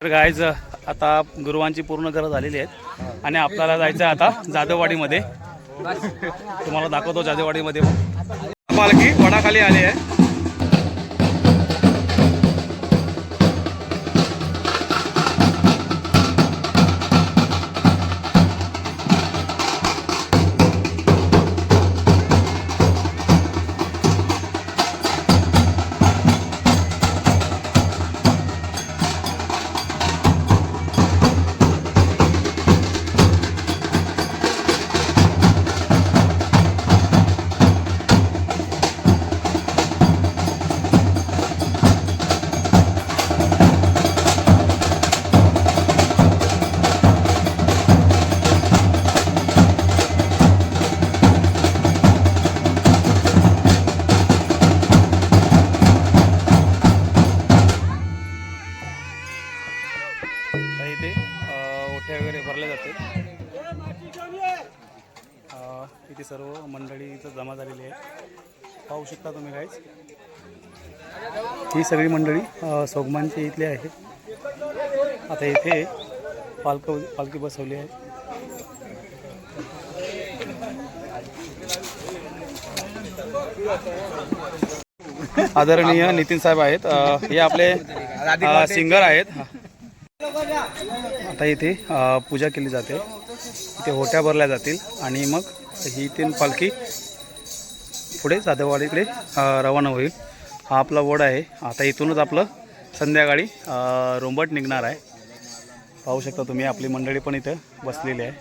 तर गायज आता गुरुवांची पूर्ण घरं झालेली आहेत आणि आपल्याला जायचं आहे आता जाधववाडीमध्ये. तुम्हाला दाखवतो जाधववाडीमध्ये. पालखी वडाखाली आली आहे. मोठे वगैरे भरल्या जाते इथे सर्व मंडळी इथं जमा झालेली आहे. पाहू शकता तुम्ही काहीच ही सगळी मंडळी अ, इथली आहे. आता इथे पालक पालखी बसवली आहे. आदरणीय नितीन साहेब आहेत. हे आपले सिंगर आहेत. आता इथे पूजा केली जाते. इथे होट्या भरल्या जातील आणि मग ही तीन पालखी पुढे जाधववाडीकडे रवाना होईल. हा आपला वड आहे. आता इथूनच आपलं संध्याकाळी रोंबट निघणार आहे. पाहू शकता तुम्ही आपली मंडळी पण इथं बसलेली आहे.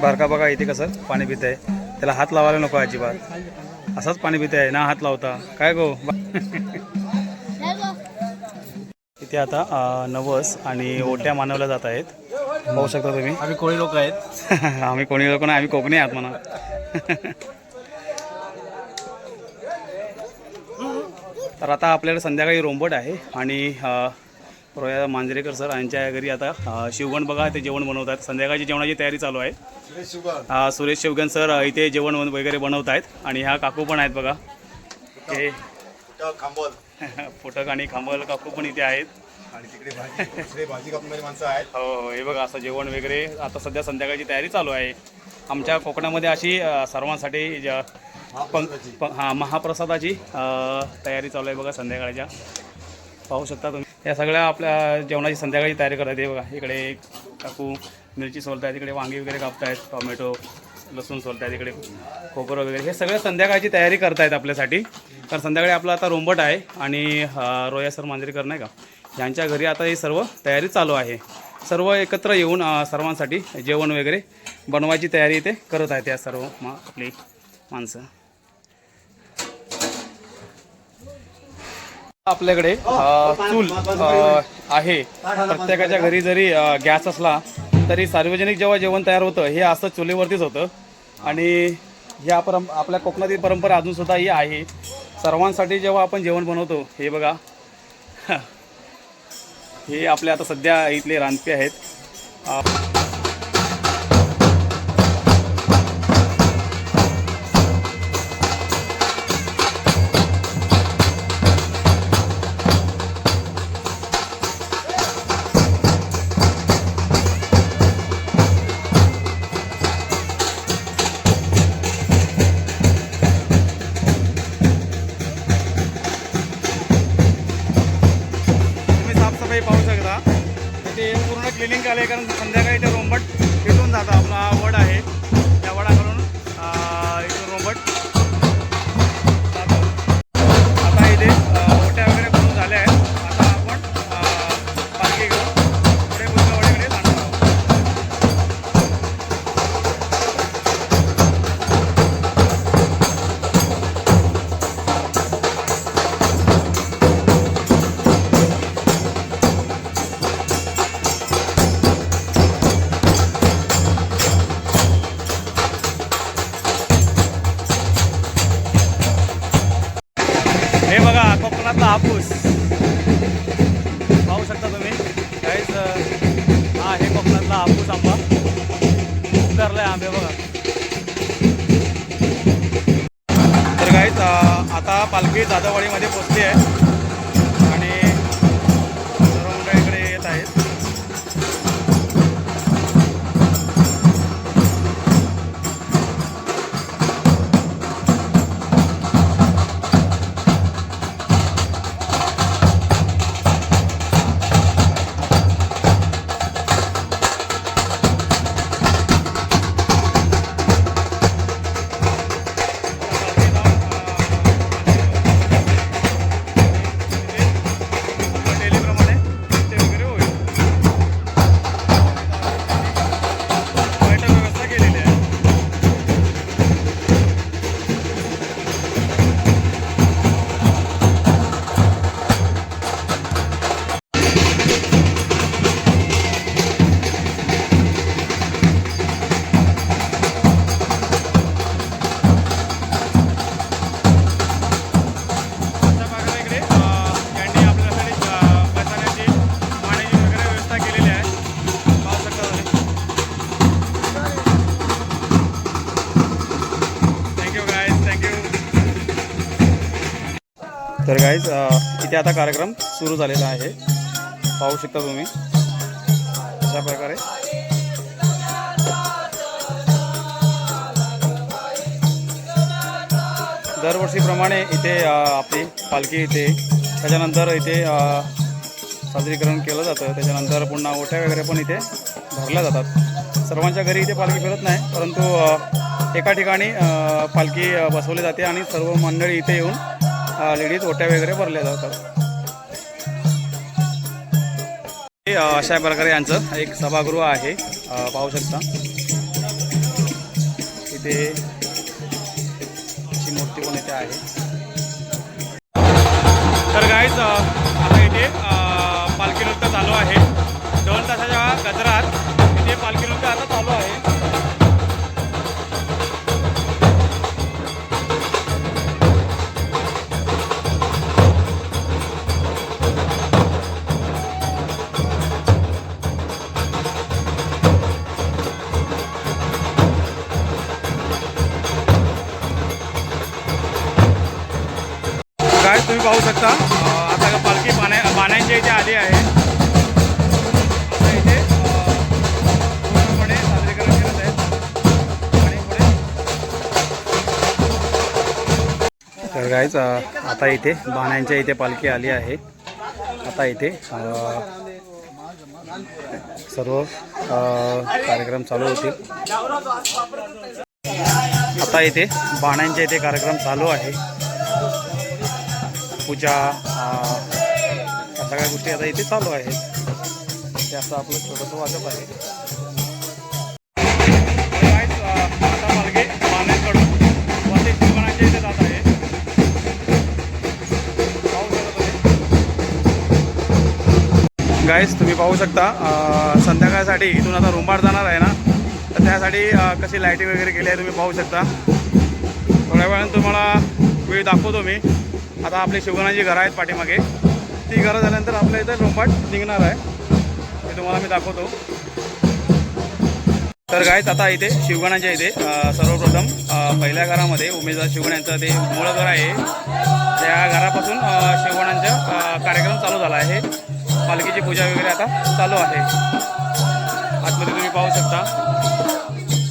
बारका बघा इथे कसं पाणी पित आहे त्याला हात लावायला नको अजिबात. असंच पाणी पित आहे. ना हात लावता. काय गो? इथे आता नवस आणि ओट्या मानवल्या जात आहेत. पाहू शकता तुम्ही. आम्ही कोळी लोक आहेत. आम्ही कोणी लोक नाही आम्ही कोकणी आहात म्हणा. तर आता आपल्याकडे संध्याकाळी रोंबट आहे आणि रोया मांजरेकर सर यांच्या घरी आता शिवगण बघा ते जेवण बनवतात. संध्याकाळची जेवणाची तयारी चालू आहे. सुरेश शिवगण. सर इथे जेवण वगैरे बनवत आहेत आणि ह्या काकू पण आहेत बघा. हे फुटक आणि खांबल काकू पण इथे आहेत. आणि तिकडे भाजी कापणारी माणसं आहेत. हो हो हे बघा असं जेवण वगैरे. आता सध्या संध्याकाळची तयारी चालू आहे. आमच्या कोकणामध्ये अशी सर्वांसाठी हा महाप्रसादाची तयारी चालू आहे बघा संध्याकाळच्या. पाहू शकता तुम्ही. या सगळ्या आपल्या जेवणाची संध्याकाळी तयारी करत आहे बघा इकडे काकू मिरची सोलतायत इकडे वांगी वगैरे कापत आहेत टोमॅटो लसूण सोलतायत इकडे खोबरं वगैरे. हे सगळं संध्याकाळची तयारी करतायत आपल्यासाठी. कारण संध्याकाळी आपला आता रोंबट आहे आणि रोया सर मांजरेकर नाही का? यांच्या घरी आता ही सर्व तयारी चालू आहे. सर्व एकत्र येऊन सर्वांसाठी जेवण वगैरे बनवायची तयारी इथे करत आहेत या सर्व मा आपली माणसं. आपल्याकडे अ, चूल अ, आहे. प्रत्येकाच्या घरी जरी गॅस असला तरी सार्वजनिक जेव्हा जेवण तयार होतं हे असं चुलीवरतीच होतं. आणि ह्या परं आपल्या कोकणातील परंपरा अजूनसुद्धा ही आहे. सर्वांसाठी जेव्हा आपण जेवण बनवतो हे बघा. हे आपले आता सध्या इथले रानपे आहेत. तुम्ही पाहू शकता. ते पूर्ण क्लिनिंग आले कारण संध्याकाळी ते रोंबट भेटून जातं. आपला वड आहे. हे बघा कोकणातला हापूस. पाहू शकता तुम्ही. काहीच हा हे कोकणातला हापूस आंबा. उतरलाय आंबे बघा. तर काहीच आता पालखी दादावाडीमध्ये पोचली आहे. गाईज uh, इथे आता कार्यक्रम सुरू झालेला आहे. पाहू शकता तुम्ही. अशा प्रकारे. दरवर्षीप्रमाणे इथे uh, आपली पालखी इथे त्याच्यानंतर इथे uh, सादरीकरण साजरीकरण केलं जातं. त्याच्यानंतर पुन्हा ओट्या वगैरे पण इथे भरल्या जातात. सर्वांच्या घरी इथे पालखी फिरत नाही परंतु एका ठिकाणी पालखी बसवली जाते आणि सर्व मंडळी इथे येऊन लेडीज ओट्या वगैरे भरल्या जातात. अशा प्रकारे यांचं एक सभागृह आहे पाहू शकता. इथे मूर्ती पण इथे आहे. तर गाईज आता इथे पालखी नृत्य चालू आहे. दोन तासाच्या गजरात इथे पालखी नृत्य आता चालू आहे. पाहू शकता. आता का पालखी पाण्या पाण्यांच्या इथे आली आहे. आता इथे पूर्णपणे करत आहेत. तर गाईच आता इथे बाण्यांच्या इथे पालखी आली आहे. आता इथे सर्व कार्यक्रम चालू होतील. आता इथे बाण्यांच्या इथे कार्यक्रम चालू आहे. पूजा या सगळ्या गोष्टी आता इथे चालू आहेत. ते असं आपलं छोटंसं वाटप आहे. Guys, आहे. तुम्ही. गाईज तुम्ही पाहू शकता संध्याकाळसाठी इथून आता रुंबाड जाणार आहे ना. तर त्यासाठी कशी लाईटी वगैरे केली आहे तुम्ही पाहू शकता. थोड्या वेळानं तुम्हाला वेळ दाखवतो मी. आता आपली शिवगणाची घरं आहेत पाठीमागे. ती घरं झाल्यानंतर आपल्या इथं रोपाट निघणार आहे. ते तुम्हाला मी दाखवतो. तर गायच आता इथे शिवगणाच्या इथे. सर्वप्रथम पहिल्या घरामध्ये उमेदवार शिवगण्यांचं ते मूळ घर आहे. त्या घरापासून शिवगणांचा कार्यक्रम चालू झाला आहे. पालखीची पूजा वगैरे आता चालू आहे. आतमध्ये तुम्ही पाहू शकता.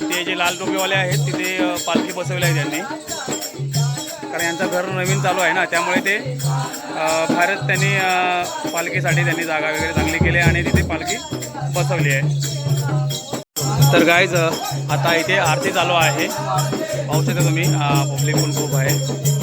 ते जे लाल टोपेवाले आहेत तिथे पालखी बसवली आहे त्यांनी. कारण यांचं घर नवीन चालू आहे ना त्यामुळे ते फारच त्यांनी पालखीसाठी त्यांनी जागा वगैरे चांगली केली आहे आणि तिथे पालखी बसवली आहे. तर गायज आता इथे आरती चालू आहे. पाहू शकता तुम्ही पब्लिक पण खूप आहे.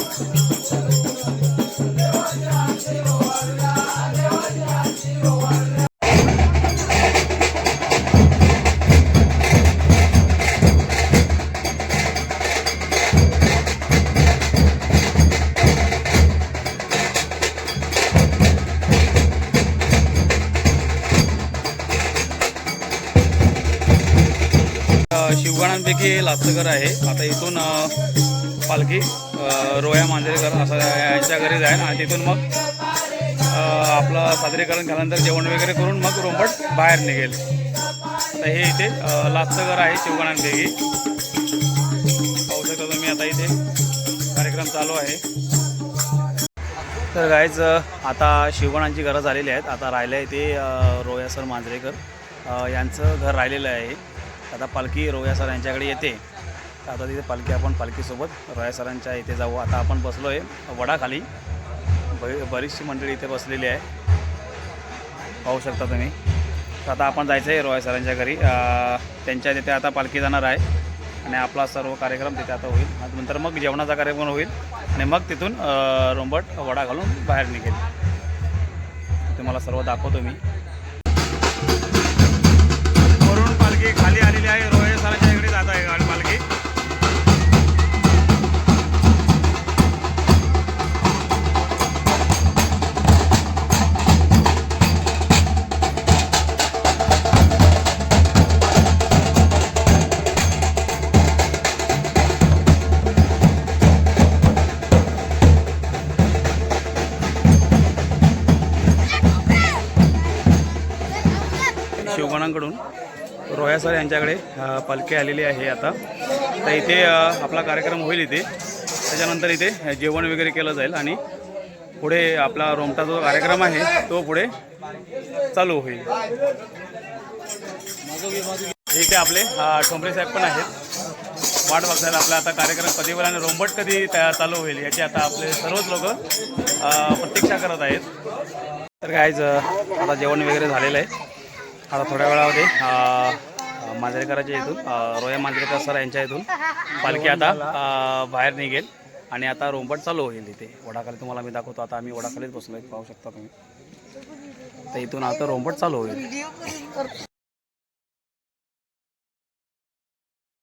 शिवगणांपैकी हे आहे. आता इथून पालखी रोया मांजरेकर असं यांच्या घरी जाईल आणि तिथून मग आपलं सादरीकरण झाल्यानंतर जेवण वगैरे करून मग रोंबट बाहेर निघेल. तर हे इथे अ, आहे शिवगणांपैकी पाहू शकता तुम्ही आता इथे कार्यक्रम चालू आहे. तर गायच आता शिवगणांची घरं झालेली आहेत. आता राहिलं आहे ते रोया सर मांजरेकर. यांचं घर राहिलेलं आहे. आता पालखी रोया सर यांच्याकडे येते. तर आता तिथे पालखी आपण पालखीसोबत रोया सरांच्या इथे जाऊ. आता आपण बसलो आहे वडाखाली. ब बरीचशी मंडळी इथे बसलेली आहे. पाहू शकता तुम्ही. तर आता आपण जायचं आहे रोया सरांच्या घरी. त्यांच्या तिथे आता पालखी जाणार आहे. आणि आपला सर्व कार्यक्रम तिथे आता होईल. नंतर मग जेवणाचा कार्यक्रम होईल. आणि मग तिथून रोंबट वडा घालून बाहेर निघेल. तुम्हाला सर्व दाखवतो मी. खाली आलेली आहे. रोहे सरांच्या इकडे जात आहे गाडी. सर यांच्याकडे पालखी आलेली आहे आता. तर इथे आपला कार्यक्रम होईल इथे. त्याच्यानंतर इथे जेवण वगैरे केलं जाईल आणि पुढे आपला रोमटा जो कार्यक्रम आहे तो पुढे चालू होईल. इथे आपले ठोंबरे साहेब पण आहेत. वाट बघायला आपला आता कार्यक्रम कधी होईल आणि रोंबट कधी तयार चालू होईल याची आता आपले सर्वच लोक प्रतीक्षा करत आहेत. तर काहीच आता जेवण वगैरे झालेलं आहे. आता थोड्या वेळामध्ये मांजरेकराच्या इथून रोया मांजरेकर सर यांच्या इथून पालखी आता बाहेर निघेल. आणि आता रोंबट चालू होईल इथे. वडाखाली तुम्हाला मी दाखवतो. आता आम्ही वडाखालीच बसलो पाहू शकता तुम्ही. तर इथून आता रोंबट चालू होईल.